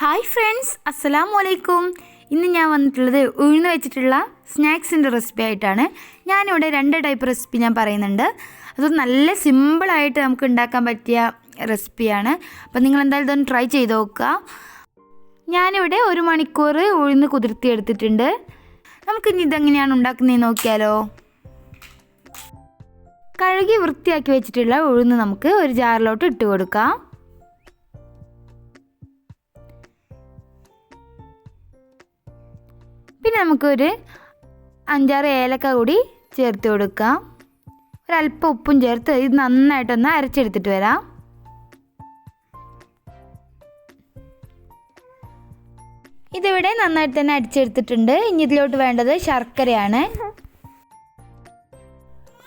Hi friends അസ്സലാമു വലൈക്കും ഇന്ന് ഞാൻ വന്നിട്ടുള്ളത് ഉഴുന്ന് വെച്ചിട്ടുള്ള സ്നാക്സിന്റെ റെസിപ്പി ആയിട്ടാണ്. ഞാനിവിടെ രണ്ട് ടൈപ്പ് റെസിപ്പി ഞാൻ പറയുന്നുണ്ട്. അത് നല്ല സിമ്പിളായിട്ട് നമുക്ക് ഉണ്ടാക്കാൻ പറ്റിയ റെസിപ്പിയാണ്. അപ്പോൾ നിങ്ങൾ എന്തായാലും ഇതൊന്ന് ട്രൈ ചെയ്ത് നോക്കുക. ഞാനിവിടെ ഒരു മണിക്കൂർ ഉഴുന്ന് കുതിർത്തി എടുത്തിട്ടുണ്ട്. നമുക്കിനി ഇതെങ്ങനെയാണ് ഉണ്ടാക്കുന്നതെന്ന് നോക്കിയാലോ. കഴുകി വൃത്തിയാക്കി വെച്ചിട്ടുള്ള ഉഴുന്ന് നമുക്ക് ഒരു ജാറിലോട്ട് ഇട്ട് കൊടുക്കാം. നമുക്കൊരു അഞ്ചാറ് ഏലക്ക കൂടി ചേർത്ത് കൊടുക്കാം. ഒരല്പം ഉപ്പും ചേർത്ത് ഇത് നന്നായിട്ടൊന്ന് അരച്ചെടുത്തിട്ട് വരാം. ഇതിവിടെ നന്നായിട്ട് തന്നെ അടിച്ചെടുത്തിട്ടുണ്ട്. ഇനി ഇതിലോട്ട് വേണ്ടത് ശർക്കരയാണ്.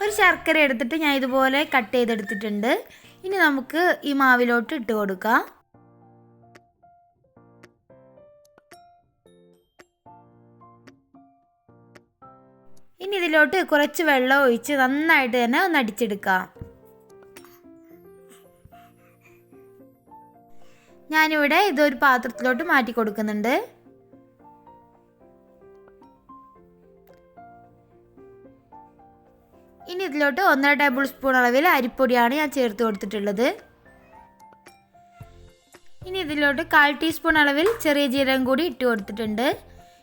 ഒരു ശർക്കര എടുത്തിട്ട് ഞാൻ ഇതുപോലെ കട്ട് ചെയ്തെടുത്തിട്ടുണ്ട്. ഇനി നമുക്ക് ഈ മാവിലോട്ട് ഇട്ട് കൊടുക്കാം. ഇനി ഇതിലോട്ട് കുറച്ച് വെള്ളം ഒഴിച്ച് നന്നായിട്ട് തന്നെ ഒന്ന് അടിച്ചെടുക്കാം. ഞാനിവിടെ ഇതൊരു പാത്രത്തിലോട്ട് മാറ്റി കൊടുക്കുന്നുണ്ട്. ഇനി ഇതിലോട്ട് ഒന്നര ടേബിൾ സ്പൂൺ അളവിൽ അരിപ്പൊടിയാണ് ഞാൻ ചേർത്ത് കൊടുത്തിട്ടുള്ളത്. ഇനി ഇതിലോട്ട് കാൽ ടീസ്പൂൺ അളവിൽ ചെറിയ ജീരകം കൂടി ഇട്ട് കൊടുത്തിട്ടുണ്ട്.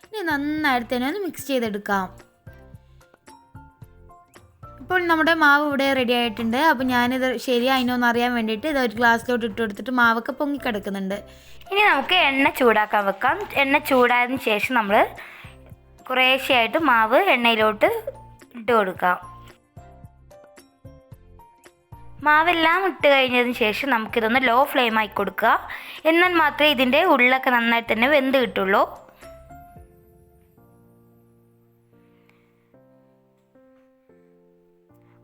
ഇനി നന്നായിട്ട് തന്നെ ഒന്ന് മിക്സ് ചെയ്തെടുക്കാം. ഇപ്പോൾ നമ്മുടെ മാവ് ഇവിടെ റെഡി ആയിട്ടുണ്ട്. അപ്പോൾ ഞാനിത് ശരിയായിനോ എന്ന് അറിയാൻ വേണ്ടിയിട്ട് ഇത് ഒരു ഗ്ലാസ്സിലോട്ട് ഇട്ട് കൊടുത്തിട്ട് മാവൊക്കെ പൊങ്ങിക്കിടക്കുന്നുണ്ട് ഇനി നമുക്ക് എണ്ണ ചൂടാക്കാൻ വെക്കാം. എണ്ണ ചൂടായതിനു ശേഷം നമ്മൾ കുറേശ്ശെയായിട്ട് മാവ് എണ്ണയിലോട്ട് ഇട്ട് കൊടുക്കാം. മാവെല്ലാം ഇട്ട് കഴിഞ്ഞതിന് ശേഷം നമുക്കിതൊന്ന് ലോ ഫ്ലെയിം ആക്കി കൊടുക്കുക. എന്നാൽ മാത്രമേ ഇതിന്റെ ഉള്ളൊക്കെ നന്നായിട്ട് തന്നെ വെന്ത് കിട്ടുള്ളൂ.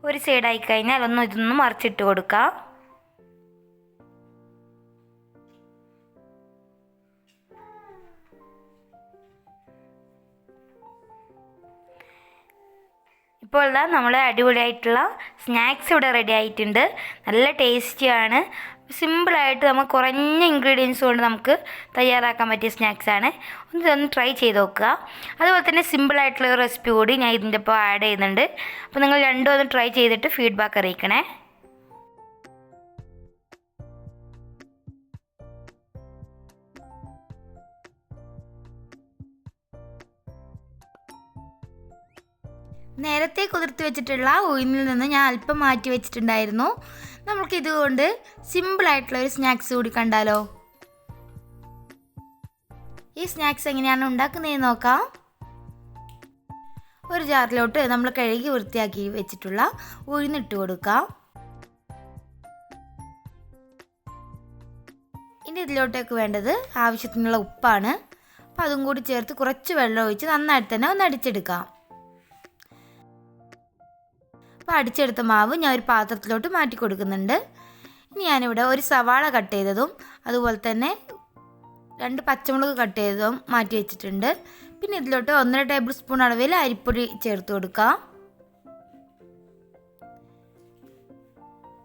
ഒരു സൈഡായി കഴിഞ്ഞാൽ ഒന്ന് ഇതൊന്ന് മറിച്ചിട്ട് കൊടുക്കാം. ഇപ്പോൾ നമ്മൾ അടിപൊളിയായിട്ടുള്ള സ്നാക്സ് ഇവിടെ റെഡി ആയിട്ടുണ്ട്. നല്ല ടേസ്റ്റിയാണ് സിമ്പിളായിട്ട് നമുക്ക് കുറഞ്ഞ ഇൻഗ്രീഡിയൻസ് കൊണ്ട് നമുക്ക് തയ്യാറാക്കാൻ പറ്റിയ സ്നാക്സാണ് ഒന്ന് ഇതൊന്ന് ട്രൈ ചെയ്ത് നോക്കുക. അതുപോലെ തന്നെ സിമ്പിളായിട്ടുള്ള ഒരു റെസിപ്പി കൂടി ഞാൻ ഇതിന്റെ ഒപ്പം ആഡ് ചെയ്യുന്നുണ്ട്. അപ്പോൾ നിങ്ങൾ രണ്ടും ഒന്ന് ട്രൈ ചെയ്തിട്ട് ഫീഡ്ബാക്ക് അറിയിക്കണേ. നേരത്തെ കുതിർത്ത് വെച്ചിട്ടുള്ള ഉഴുന്നിൽ നിന്ന് ഞാൻ അല്പം മാറ്റി വെച്ചിട്ടുണ്ടായിരുന്നു. നമുക്ക് ഇതുകൊണ്ട് സിമ്പിളായിട്ടുള്ള ഒരു സ്നാക്സ് കൂടി കണ്ടാലോ. ഈ സ്നാക്സ് എങ്ങനെയാണ് ഉണ്ടാക്കുന്നതെന്ന് നോക്കാം. ഒരു ജാറിലോട്ട് നമ്മൾ കഴുകി വൃത്തിയാക്കി വെച്ചിട്ടുള്ള ഉഴുന്നിട്ട് കൊടുക്കാം. ഇനി ഇതിലോട്ടേക്ക് വേണ്ടത് ആവശ്യത്തിനുള്ള ഉപ്പാണ്. അപ്പോൾ അതും കൂടി ചേർത്ത് കുറച്ച് വെള്ളം ഒഴിച്ച് നന്നായിട്ട് തന്നെ ഒന്ന് അടിച്ചെടുക്കാം. അപ്പോൾ അടിച്ചെടുത്ത മാവ് ഞാൻ ഒരു പാത്രത്തിലോട്ട് മാറ്റി കൊടുക്കുന്നുണ്ട്. ഇനി ഞാനിവിടെ ഒരു സവാള കട്ട് ചെയ്തതും അതുപോലെ തന്നെ രണ്ട് പച്ചമുളക് കട്ട് ചെയ്തതും മാറ്റി വെച്ചിട്ടുണ്ട്. പിന്നെ ഇതിലോട്ട് ഒന്നര ടേബിൾ സ്പൂൺ അളവിൽ അരിപ്പൊടി ചേർത്ത് കൊടുക്കാം.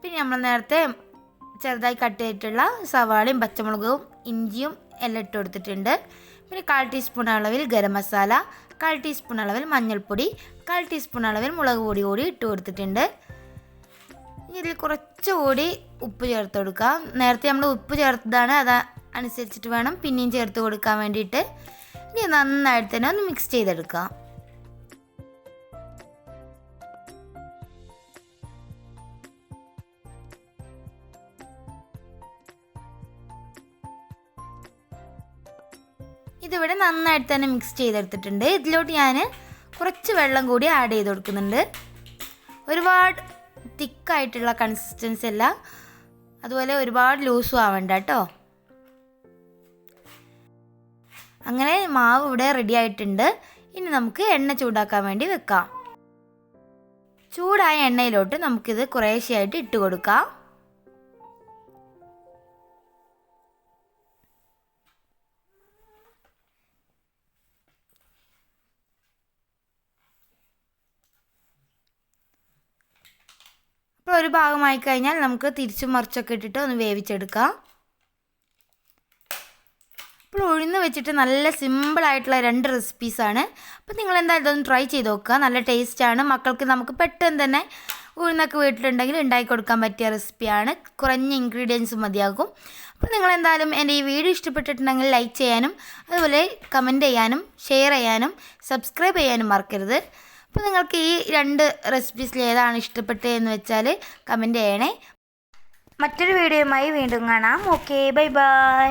പിന്നെ നമ്മൾ നേരത്തെ ചെറുതായി കട്ട് ചെയ്തിട്ടുള്ള സവാളയും പച്ചമുളകും ഇഞ്ചിയും എല്ലാം ഇട്ട് കൊടുത്തിട്ടുണ്ട്. പിന്നെ കാൽ ടീസ്പൂൺ അളവിൽ ഗരം മസാല കാൽ ടീസ്പൂൺ അളവിൽ മഞ്ഞൾപ്പൊടി കാൽ ടീസ്പൂൺ അളവിൽ മുളക് പൊടി കൂടി ഇട്ട് കൊടുത്തിട്ടുണ്ട്. ഇനി ഇതിൽ കുറച്ചുകൂടി ഉപ്പ് ചേർത്ത് കൊടുക്കാം നേരത്തെ നമ്മൾ ഉപ്പ് ചേർത്തതാണ് അത് അനുസരിച്ചിട്ട് വേണം പിന്നെയും ചേർത്ത് കൊടുക്കാൻ വേണ്ടിയിട്ട്. ഇനി നന്നായിട്ട് തന്നെ ഒന്ന് മിക്സ് ചെയ്തെടുക്കാം ഇതിവിടെ നന്നായിട്ട് തന്നെ മിക്സ് ചെയ്തെടുത്തിട്ടുണ്ട്. ഇതിലോട്ട് ഞാൻ കുറച്ച് വെള്ളം കൂടി ആഡ് ചെയ്ത് കൊടുക്കുന്നുണ്ട്. ഒരുപാട് തിക്കായിട്ടുള്ള കൺസിസ്റ്റൻസി അല്ല. അതുപോലെ ഒരുപാട് ലൂസും ആവണ്ട കേട്ടോ അങ്ങനെ മാവ് ഇവിടെ റെഡി ആയിട്ടുണ്ട്. ഇനി നമുക്ക് എണ്ണ ചൂടാക്കാൻ വേണ്ടി വെക്കാം. ചൂടായ എണ്ണയിലോട്ട് നമുക്കിത് കുറേശ്ശെയായിട്ട് ഇട്ട് കൊടുക്കാം. അപ്പോൾ ഒരു ഭാഗമായി കഴിഞ്ഞാൽ നമുക്ക് തിരിച്ചും മറിച്ചൊക്കെ ഇട്ടിട്ട് ഒന്ന് വേവിച്ചെടുക്കാം. അപ്പോൾ ഉഴുന്ന് വെച്ചിട്ട് നല്ല സിമ്പിളായിട്ടുള്ള രണ്ട് റെസിപ്പീസാണ് അപ്പോൾ നിങ്ങൾ എന്തായാലും ഇതൊന്ന് ട്രൈ ചെയ്ത് നോക്കുക. നല്ല ടേസ്റ്റാണ് മക്കൾക്ക് നമുക്ക് പെട്ടെന്ന് തന്നെ ഉഴുന്നൊക്കെ വീട്ടിലുണ്ടെങ്കിൽ ഉണ്ടാക്കി കൊടുക്കാൻ പറ്റിയ റെസിപ്പിയാണ് കുറഞ്ഞ ഇൻഗ്രീഡിയൻസ് മതിയാകും. അപ്പോൾ നിങ്ങൾ എന്തായാലും എന്റെ ഈ വീഡിയോ ഇഷ്ടപ്പെട്ടിട്ടുണ്ടെങ്കിൽ ലൈക്ക് ചെയ്യാനും അതുപോലെ കമന്റ് ചെയ്യാനും ഷെയർ ചെയ്യാനും സബ്സ്ക്രൈബ് ചെയ്യാനും മറക്കരുത്. അപ്പോൾ നിങ്ങൾക്ക് ഈ രണ്ട് റെസിപ്പീസിൽ ഏതാണ് ഇഷ്ടപ്പെട്ടതെന്ന് വെച്ചാൽ കമന്റ് ചെയ്യണേ. മറ്റൊരു വീഡിയോയുമായി വീണ്ടും കാണാം. Okay bye bye